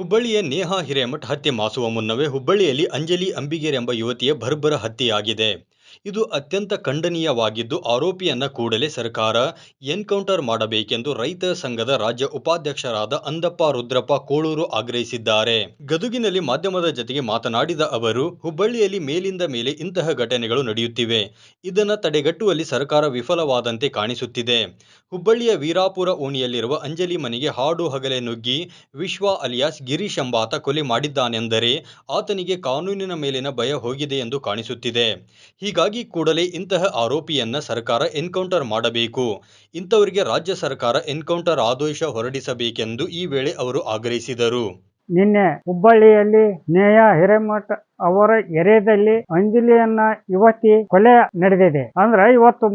ಹುಬ್ಬಳ್ಳಿಯ ನೇಹಾ ಹಿರೇಮಠ್ ಹತ್ಯೆ ಮಾಸುವ ಮುನ್ನವೇ ಹುಬ್ಬಳ್ಳಿಯಲ್ಲಿ ಅಂಜಲಿ ಅಂಬಿಗೇರ್ ಎಂಬ ಯುವತಿಯ ಬರ್ಬರ ಹತ್ಯೆಯಾಗಿದೆ. ಇದು ಅತ್ಯಂತ ಖಂಡನೀಯವಾಗಿದ್ದು, ಆರೋಪಿಯನ್ನ ಕೂಡಲೇ ಸರ್ಕಾರ ಎನ್ಕೌಂಟರ್ ಮಾಡಬೇಕೆಂದು ರೈತ ಸಂಘದ ರಾಜ್ಯ ಉಪಾಧ್ಯಕ್ಷರಾದ ಅಂದಪ್ಪ ರುದ್ರಪ್ಪ ಕೋಳೂರು ಆಗ್ರಹಿಸಿದ್ದಾರೆ. ಗದುಗಿನಲ್ಲಿ ಮಾಧ್ಯಮದ ಜತೆಗೆ ಮಾತನಾಡಿದ ಅವರು, ಹುಬ್ಬಳ್ಳಿಯಲ್ಲಿ ಮೇಲಿಂದ ಮೇಲೆ ಇಂತಹ ಘಟನೆಗಳು ನಡೆಯುತ್ತಿವೆ. ಇದನ್ನು ತಡೆಗಟ್ಟುವಲ್ಲಿ ಸರ್ಕಾರ ವಿಫಲವಾದಂತೆ ಕಾಣಿಸುತ್ತಿದೆ. ಹುಬ್ಬಳ್ಳಿಯ ವೀರಾಪುರ ಓಣಿಯಲ್ಲಿರುವ ಅಂಜಲಿ ಮನೆಗೆ ಹಾಡು ಹಗಲೆ ನುಗ್ಗಿ ವಿಶ್ವ ಅಲಿಯಾಸ್ ಗಿರೀಶ್ ಎಂಬಾತ ಕೊಲೆ ಮಾಡಿದ್ದಾನೆಂದರೆ ಆತನಿಗೆ ಕಾನೂನಿನ ಮೇಲಿನ ಭಯ ಹೋಗಿದೆ ಎಂದು ಕಾಣಿಸುತ್ತಿದೆ. ಹೀಗಾಗಿ ಕೂಡಲೇ ಇಂತಹ ಆರೋಪಿಯನ್ನ ಸರ್ಕಾರ ಎನ್ಕೌಂಟರ್ ಮಾಡಬೇಕು. ಇಂಥವರಿಗೆ ರಾಜ್ಯ ಸರ್ಕಾರ ಎನ್ಕೌಂಟರ್ ಆದೇಶ ಹೊರಡಿಸಬೇಕೆಂದು ಈ ವೇಳೆ ಅವರು ಆಗ್ರಹಿಸಿದರು. ನಿನ್ನೆ ಹುಬ್ಬಳ್ಳಿಯಲ್ಲಿ ನೇಯ ಹಿರೇಮಠ ಅವರ ಎರೆದಲ್ಲಿ ಅಂಜಲಿಯನ್ನ ಯುವತಿ ಕೊಲೆ ನಡೆದಿದೆ. ಅಂದ್ರೆ ಇವತ್ತು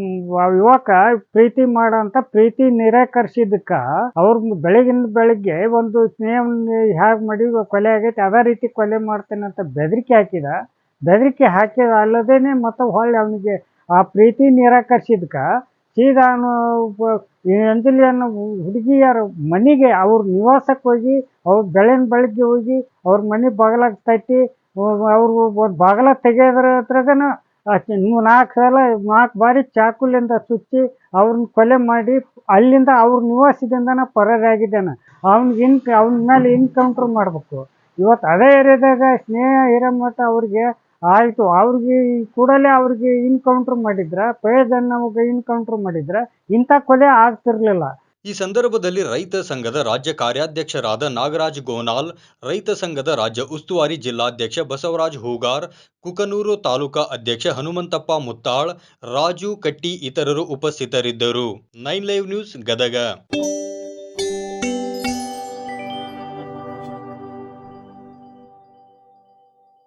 ಯುವಕ ಪ್ರೀತಿ ಮಾಡಂತ ಪ್ರೀತಿ ನಿರಾಕರಿಸಿದಕ್ಕ ಅವ್ರ ಬೆಳಗಿನ ಬೆಳಿಗ್ಗೆ ಒಂದು ಸ್ನೇಹ ಹ್ಯಾಗ್ ಮಾಡಿ ಕೊಲೆ ಆಗೈತೆ, ಅದೇ ರೀತಿ ಕೊಲೆ ಮಾಡ್ತೇನೆ ಅಂತ ಬೆದರಿಕೆ ಹಾಕಿದ. ಬೆದರಿಕೆ ಹಾಕಿದ ಅಲ್ಲದೇನೆ ಮತ್ತೆ ಹೊಳ್ಳಿ ಅವನಿಗೆ ಆ ಪ್ರೀತಿ ನಿರಾಕರಿಸಿದ್ಕ ಸೀದಾ ಅವನು ಅಂಜಲಿಯನ್ನು ಹುಡುಗಿಯರ ಮನೆಗೆ ಅವ್ರ ನಿವಾಸಕ್ಕೆ ಹೋಗಿ, ಅವ್ರ ಬೆಳೆನ ಬೆಳಗ್ಗೆ ಹೋಗಿ, ಅವ್ರ ಮನೆ ಬಾಗಿಲಾಗ ತಟ್ಟಿ, ಅವ್ರು ಒಂದು ಬಾಗಿಲ ತೆಗೆಯೋದ್ರ ಹತ್ರಗನ ನಾಲ್ಕು ಸಲ, ನಾಲ್ಕು ಬಾರಿ ಚಾಕುಲಿಂದ ಸುತ್ತಿ ಅವ್ರನ್ನ ಕೊಲೆ ಮಾಡಿ ಅಲ್ಲಿಂದ ಅವ್ರ ನಿವಾಸದಿಂದನ ಪರಾರಿಯಾಗಿದ್ದಾನೆ. ಅವ್ನಿಗೆ ಇನ್ ಅವ್ನ ಮೇಲೆ ಇನ್ಕೌಂಟ್ರ್ ಮಾಡಬೇಕು. ಇವತ್ತು ಅದೇ ಏರಿಯಾದಾಗ ಸ್ನೇಹ ಹಿರೇಮಠ ಅವ್ರಿಗೆ ಆಯಿತು. ಅವ್ರಿಗೆ ಕೂಡಲೇ ಅವ್ರಿಗೆ ಇನ್ಕೌಂಟ್ರ್ ಮಾಡಿದ್ರ ಪೇಜನ್ ನಮಗೆ ಇನ್ಕೌಂಟ್ರ್ ಮಾಡಿದ್ರ, ಇಂಥ ಕೊಲೆ ಆಗ್ತಿರ್ಲಿಲ್ಲ. ಈ ಸಂದರ್ಭದಲ್ಲಿ ರೈತ ಸಂಘದ ರಾಜ್ಯ ಕಾರ್ಯಾಧ್ಯಕ್ಷರಾದ ನಾಗರಾಜ್ ಗೋನಾಲ್, ರೈತ ಸಂಘದ ರಾಜ್ಯ ಉಸ್ತುವಾರಿ ಜಿಲ್ಲಾಧ್ಯಕ್ಷ ಬಸವರಾಜ್ ಹೂಗಾರ್, ಕುಕನೂರು ತಾಲೂಕಾ ಅಧ್ಯಕ್ಷ ಹನುಮಂತಪ್ಪ ಮುತ್ತಾಳ್, ರಾಜು ಕಟ್ಟಿ ಇತರರು ಉಪಸ್ಥಿತರಿದ್ದರು. Nine live news Gadag.